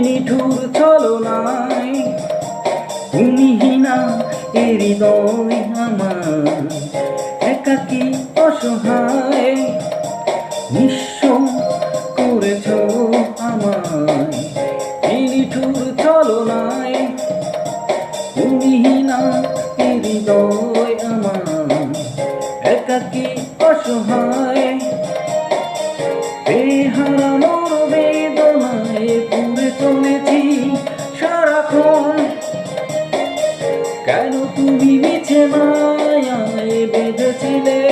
নিঠুর চলো নাই ভূমিহীনা এ হৃদয় আমার। একাকি অসহায়, নিঃস্ব করেছ আমায়। নিঠুর নাই ভূমিহীনা এ হৃদয় আমার। একাকি অসহায় কেন তুমি মিছে মায়ায় বেঁধেছিলে?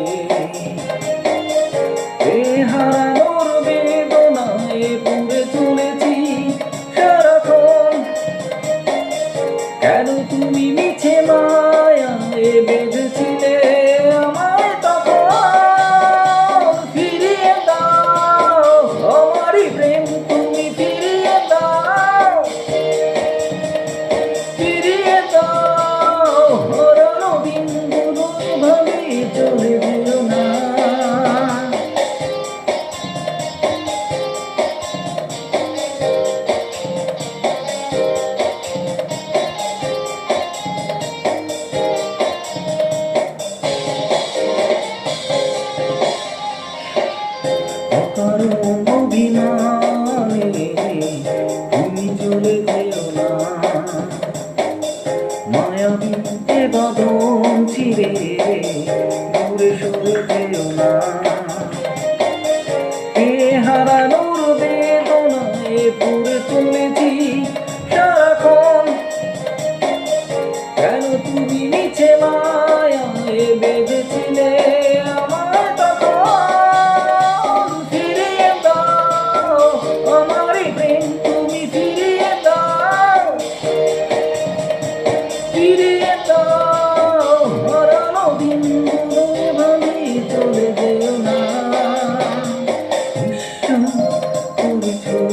দূরে সরে যেও না।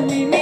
me.